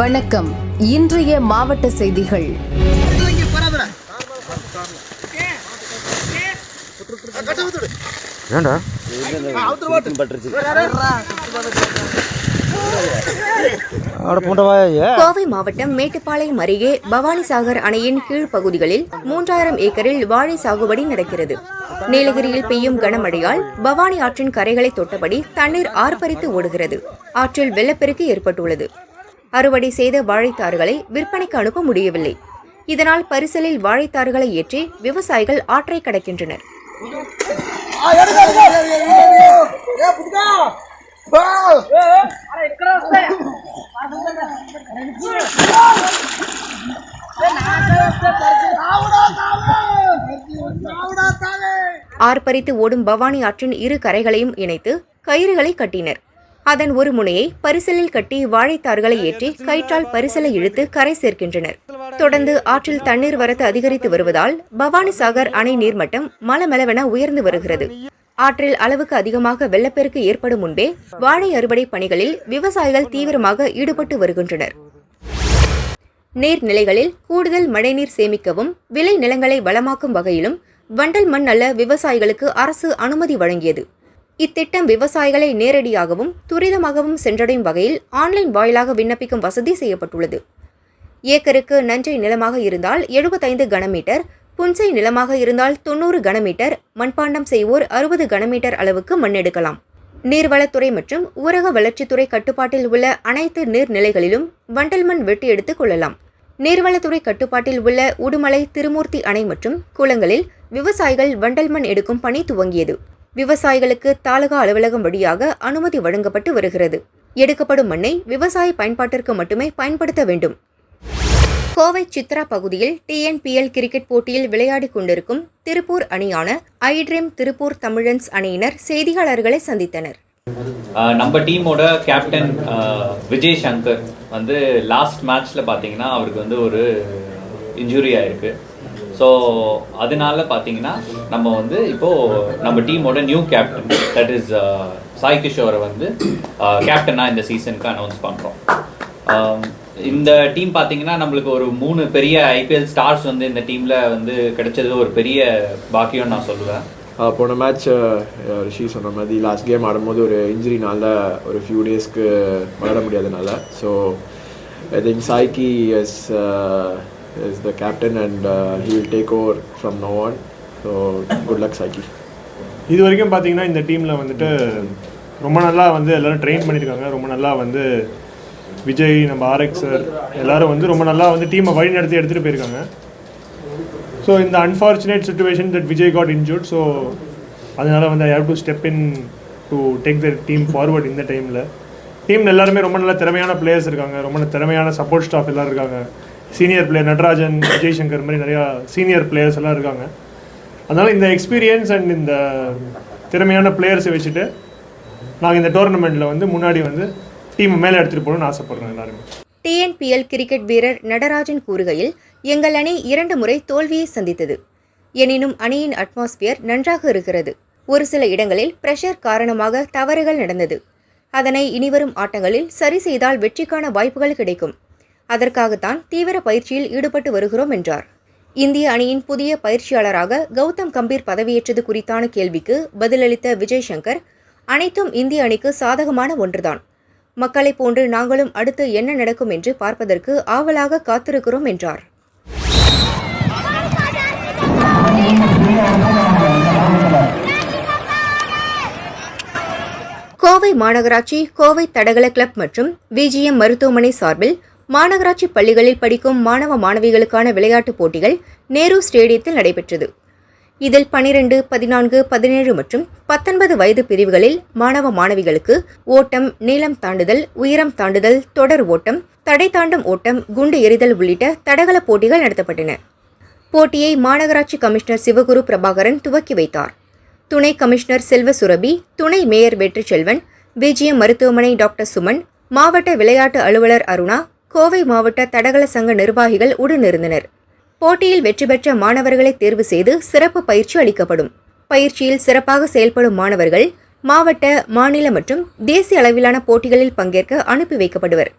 வணக்கம். இன்றைய மாவட்ட செய்திகள். ஏண்டா கோவை மாவட்டம் மேட்டுப்பாளையம் அருகே பவானிசாகர் அணையின் கீழ்ப்பகுதிகளில் மூன்றாயிரம் ஏக்கரில் வாழை சாகுபடி நடக்கிறது. நீலகிரியில் பெய்யும் கனமழையால் பவானி ஆற்றின் கரைகளை தொட்டபடி தண்ணீர் ஆர்ப்பரித்து ஓடுகிறது. ஆற்றில் வெள்ளப்பெருக்கு ஏற்பட்டுள்ளது. அறுவடை செய்த வாழைத்தாறுகளை விற்பனைக்கு அனுப்ப முடியவில்லை. இதனால் பரிசலில் வாழைத்தாறுகளை ஏற்றி விவசாயிகள் ஆற்றை கடக்கின்றனர். ஆர்ப்பரித்து ஓடும் பவானி ஆற்றின் இரு கரைகளையும் இணைத்து கயிறுகளை கட்டினர். அதன் ஒரு முனையை பரிசலில் கட்டி வாழைத்தார்களை ஏற்றி கயிற்றால் பரிசலை இழுத்து கரை சேர்க்கின்றனர். தொடர்ந்து ஆற்றில் தண்ணீர் வரத்து அதிகரித்து வருவதால் பவானி சாகர் அணை நீர்மட்டம் மலமளவென உயர்ந்து வருகிறது. ஆற்றில் அளவுக்கு அதிகமாக வெள்ளப்பெருக்கு ஏற்படும் முன்பே வாழை அறுவடை பணிகளில் விவசாயிகள் தீவிரமாக ஈடுபட்டு வருகின்றனர். நீர்நிலைகளில் கூடுதல் மழைநீர் சேமிக்கவும் விளை நிலங்களை வளமாக்கும் வகையிலும் வண்டல் மண் அல்ல விவசாயிகளுக்கு அரசு அனுமதி வழங்கியது. இத்திட்டம் விவசாயிகளை நேரடியாகவும் துரிதமாகவும் சென்றடையும் வகையில் ஆன்லைன் வாயிலாக விண்ணப்பிக்கும் வசதி செய்யப்பட்டுள்ளது. ஏக்கருக்கு நஞ்சை நிலமாக இருந்தால் எழுபத்தைந்து கனமீட்டர் புன்சை நிலமாக இருந்தால் தொண்ணூறு கனமீட்டர் மண்பாண்டம் செய்வோர் அறுபது கனமீட்டர் அளவுக்கு மண் எடுக்கலாம் நீர்வளத்துறை மற்றும் ஊரக வளர்ச்சித்துறை கட்டுப்பாட்டில் உள்ள அனைத்து நீர்நிலைகளிலும் வண்டல் மண் வெட்டி எடுத்துக் கொள்ளலாம். நீர்வளத்துறை கட்டுப்பாட்டில் உள்ள உடுமலை திருமூர்த்தி அணை மற்றும் குளங்களில் விவசாயிகள் வண்டல் மண் எடுக்கும் பணி துவங்கியது. விவசாயிகளுக்கு தாலுகா அலுவலகம் வழியாக அனுமதி வழங்கப்பட்டு வருகிறது. எடுக்கப்படும் மண்ணை விவசாய பயன்பாட்டிற்கு மட்டுமே பயன்படுத்த வேண்டும். கோவை சித்ரா பகுதியில் டிஎன்பிஎல் கிரிக்கெட் போட்டியில் விளையாடிக் கொண்டிருக்கும் திருப்பூர் அணியான ஐட்ரீம் திருப்பூர் தமிழன்ஸ் அணியினர் செய்தியாளர்களை சந்தித்தனர். நம்ம டீமோட கேப்டன் விஜய் சங்கர் வந்து லாஸ்ட் மேட்ச்ல பார்த்தீங்கன்னா அவருக்கு வந்து ஒரு இன்ஜுரி ஆயிருக்கு. ஸோ அதனால பார்த்தீங்கன்னா நம்ம வந்து இப்போது நம்ம டீமோட new captain that is Sai கிஷோரை வந்து uh, கேப்டனாக இந்த சீசனுக்கு அனௌன்ஸ் பண்ணுறோம் um, இந்த டீம் பார்த்தீங்கன்னா நம்மளுக்கு ஒரு மூணு பெரிய ஐபிஎல் ஸ்டார்ஸ் வந்து இந்த டீமில் வந்து கிடைச்சது ஒரு பெரிய பாக்கியம் நான் சொல்லுவேன். போன மேட்ச் ரிஷி சொன்ன மாதிரி லாஸ்ட் கேம் ஆடும்போது ஒரு இன்ஜுரினால ஒரு ஃபியூ டேஸ்க்கு விளையாட முடியாதனால. So I think Saiki is the the captain and he will take over from now on. So good luck, Saiki இது வரைக்கும் பார்த்தீங்கன்னா இந்த டீமில் வந்துட்டு ரொம்ப நல்லா வந்து எல்லாரும் ட்ரெயின் பண்ணியிருக்காங்க ரொம்ப நல்லா வந்து விஜய் நம்ம ஆர்எக்ஸ் சார் எல்லாரும் வந்து ரொம்ப நல்லா வந்து டீமை வழி நடத்தி எடுத்துகிட்டு போயிருக்காங்க. ஸோ இந்த unfortunate situation that Vijay got injured so அதனால் வந்து I have to step in to take the team forward இந்த டைமில் டீம் எல்லாருமே ரொம்ப நல்ல திறமையான பிளேயர்ஸ் இருக்காங்க. ரொம்ப நல்ல திறமையான சப்போர்ட் ஸ்டாஃப் எல்லாம் இருக்காங்க. சீனியர் பிளேயர் நடராஜன் விஜய் சங்கர் மாதிரி நிறையா சீனியர் பிளேயர்ஸ் எல்லாம் இருக்காங்க. அதனால் இந்த எக்ஸ்பீரியன்ஸ் அண்ட் இந்த திறமையான பிளேயர்ஸை வச்சுட்டு நாங்கள் இந்த டோர்னமெண்ட்டில் வந்து முன்னாடி வந்து டீம் மேலே எடுத்துகிட்டு போகணும்னு ஆசைப்படுறோம் எல்லாருமே. டிஎன்பிஎல் கிரிக்கெட் வீரர் நடராஜன் கூறுகையில் எங்கள் அணி இரண்டு முறை தோல்வியை சந்தித்தது. எனினும் அணியின் அட்மாஸ்பியர் நன்றாக இருக்கிறது. ஒரு சில இடங்களில் பிரஷர் காரணமாக தவறுகள் நடந்தது. அதனை இனிவரும் ஆட்டங்களில் சரி செய்தால் வெற்றிக்கான வாய்ப்புகள் கிடைக்கும். அதற்காகத்தான் தீவிர பயிற்சியில் ஈடுபட்டு வருகிறோம் என்றார். இந்திய அணியின் புதிய பயிற்சியாளராக கௌதம் கம்பீர் பதவியேற்றது குறித்தான கேள்விக்கு பதிலளித்த விஜய் சங்கர் அனைத்தும் இந்திய அணிக்கு சாதகமான ஒன்றுதான். மக்களைப் போன்று நாங்களும் அடுத்து என்ன நடக்கும் என்று பார்ப்பதற்கு ஆவலாக காத்திருக்கிறோம் என்றார். கோவை மாநகராட்சி கோவை தடகள கிளப் மற்றும் விஜிஎம் மருத்துவமனை சார்பில் மாநகராட்சி பள்ளிகளில் படிக்கும் மாணவ மாணவிகளுக்கான விளையாட்டுப் போட்டிகள் நேரு ஸ்டேடியத்தில் நடைபெற்றது. இதில் பனிரெண்டு பதினான்கு பதினேழு மற்றும் பத்தொன்பது வயது பிரிவுகளில் மாணவ மாணவிகளுக்கு ஓட்டம் நீளம் தாண்டுதல் உயரம் தாண்டுதல் தொடர் ஓட்டம் தடை தாண்டும் ஓட்டம் குண்டு எறிதல் உள்ளிட்ட தடகள போட்டிகள் நடத்தப்பட்டன. போட்டியை மாநகராட்சி கமிஷனர் சிவகுரு பிரபாகரன் துவக்கி வைத்தார். துணை கமிஷனர் செல்வ சுரபி துணை மேயர் வெற்றி செல்வன் மருத்துவமனை டாக்டர் சுமன் மாவட்ட விளையாட்டு அலுவலர் அருணா கோவை மாவட்ட தடகள சங்க நிர்வாகிகள் உடனிருந்தனர். போட்டியில் வெற்றி பெற்ற மாணவர்களை தேர்வு செய்து சிறப்பு பயிற்சி அளிக்கப்படும். பயிற்சியில் சிறப்பாக செயல்படும் மாணவர்கள் மாவட்ட மாநில மற்றும் தேசிய அளவிலான போட்டிகளில் பங்கேற்க அனுப்பி வைக்கப்படுவர்.